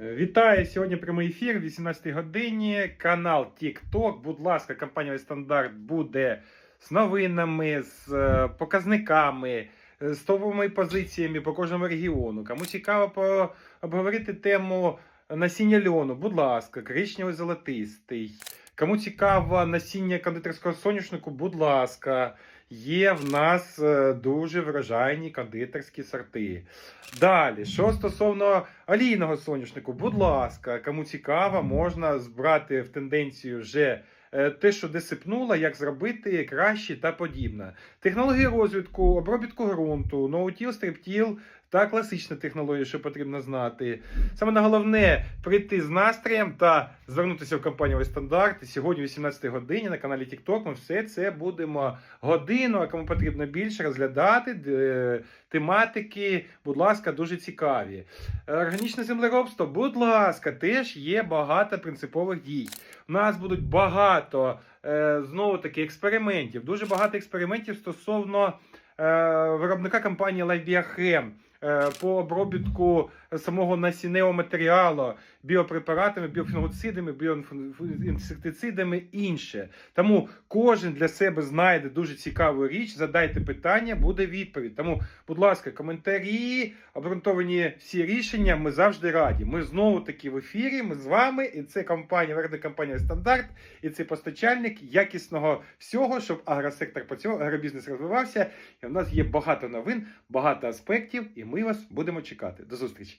Вітаю сьогодні прямий ефір в 18 годині. Канал TikTok. Будь ласка, компанія Стандарт буде з новинами, з е, показниками, е, з топовими позиціями по кожному регіону. Кому цікаво по- обговорити тему насіння льону, будь ласка, коричневий золотистий. Кому цікаво насіння кондитерського соняшнику, будь ласка, є в нас е, дуже врожайні кондитерські сорти. Далі, що стосовно олійного соняшнику, будь ласка, кому цікаво, можна збрати в тенденцію вже те, що десипнуло, як зробити краще та подібне. Технології розвитку, обробітку ґрунту, ноутіл, стриптіл та класична технологія, що потрібно знати. Саме на головне прийти з настроєм та звернутися в компанію стандарт. Сьогодні, о 18 годині, на каналі TikTok, ми все це будемо годину, а кому потрібно більше, розглядати. тематики, будь ласка, дуже цікаві. Е, Органічне землеробство, будь ласка, теж є багато принципових дій. У нас будуть багато е, знову таки експериментів, дуже багато експериментів стосовно е, виробника компанії LifeBioChem е, по обробітку самого насінневого матеріалу біопрепаратами, біофунгоцидами, біоінсектицидами інше. Тому кожен для себе знайде дуже цікаву річ. Задайте питання, буде відповідь. Тому, будь ласка, коментарі, обґрунтовані всі рішення. Ми завжди раді. Ми знову таки в ефірі. Ми з вами, і це компанія, виробник компанія Стандарт, і це постачальник якісного всього, щоб агросектор працював, агробізнес розвивався. І в нас є багато новин, багато аспектів, і ми вас будемо чекати. До зустрічі.